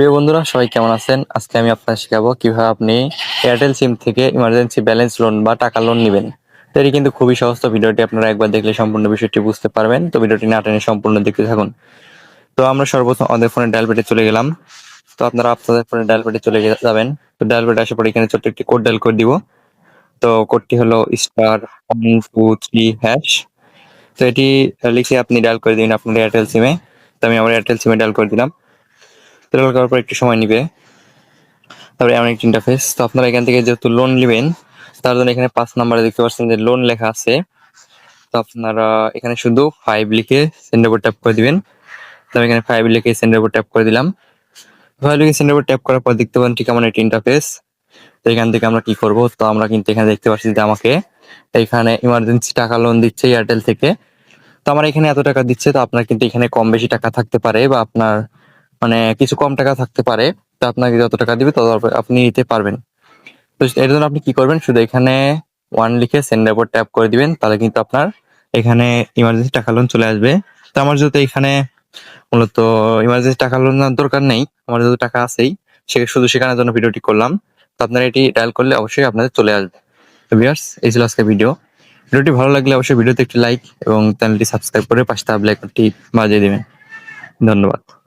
প্রিয় বন্ধুরা, সবাই কেমন আছেন? আজকে আমি আপনার শেখাবো কীভাবে আপনি এয়ারটেল সিম থেকে ইমার্জেন্সি ব্যালেন্স লোন বা টাকা লোন নেবেন। এটি কিন্তু খুবই সহজ। ভিডিওটি আপনারা একবার দেখলে সম্পূর্ণ বিষয়টি বুঝতে পারবেন। তো ভিডিওটি না টেনে সম্পূর্ণ দেখতে থাকুন। তো আমরা সর্বপ্রথম আমাদের ফোনে ডায়াল পেটে চলে গেলাম। তো আপনারা আপনাদের ফোনে ডায়াল পেটে চলে যাবেন। তো ডায়াল পেটে আসার পরে এখানে ছোট্ট একটি কোড ডায়াল করে দিব। তো কোডটি হলো star one two three hash তো এটি লিখে আপনি ডায়াল করে দিন আপনার এয়ারটেল সিমে তো আমি আমার এয়ারটেল সিমে ডায়াল করে দিলাম। তো ডায়াল করার পর একটু সময় নিবে। তারপরে এমন একটি ইন্টারফেস তো আপনারা এখান থেকে যেহেতু লোন নেবেন, তার জন্য এখানে পাঁচ নাম্বারে দেখতে পাচ্ছেন যে লোন লেখা আছে। তো আপনারা এখানে শুধু ফাইভ লিখে সেন্ডের উপর ট্যাপ করে দিবেন। তো এখানে ফাইভ লিখে সেন্ডের উপর ট্যাপ করে দিলাম। ফাইভ লিখে সেন্ডের উপর ট্যাপ করার পর দেখতে পান ঠিক এমন একটি ইন্টারফেস তো এখান থেকে আমরা কি করব? তো আমরা কিন্তু এখানে দেখতে পাচ্ছি যে আমাকে এখানে ইমার্জেন্সি টাকা লোন দিচ্ছে এয়ারটেল থেকে। তো আমার এখানে এত টাকা দিচ্ছে, তো আপনার কিন্তু এখানে কম বেশি টাকা থাকতে পারে বা আপনার মানে কিছু কম টাকা থাকতে পারে, তো আপনাকে যত টাকা দিবে তত আপনি নিতে পারবেন। তো এর জন্য আপনি কি করবেন, শুধু এখানে ওয়ান লিখে সেন্ডের উপর ট্যাপ করে দিবেন, তাহলে কিন্তু আপনার এখানে ইমার্জেন্সি টাকা লোন চলে আসবে। তো আমার যেহেতু এখানে মূলত ইমার্জেন্সি টাকা লোন দরকার নেই, আমার যেহেতু টাকা আছেই সে শুধু সেখানের জন্য ভিডিওটি করলাম। তো আপনারা এটি ডায়াল করলে অবশ্যই আপনাদের চলে আসবে। তো ভিউয়ার্স এই ছিল আজকে ভিডিও ভিডিওটি ভালো লাগলে অবশ্যই ভিডিওতে একটি লাইক এবং চ্যানেলটি সাবস্ক্রাইব করে পাশে থাকা বেল বাজিয়ে দেবেন। ধন্যবাদ।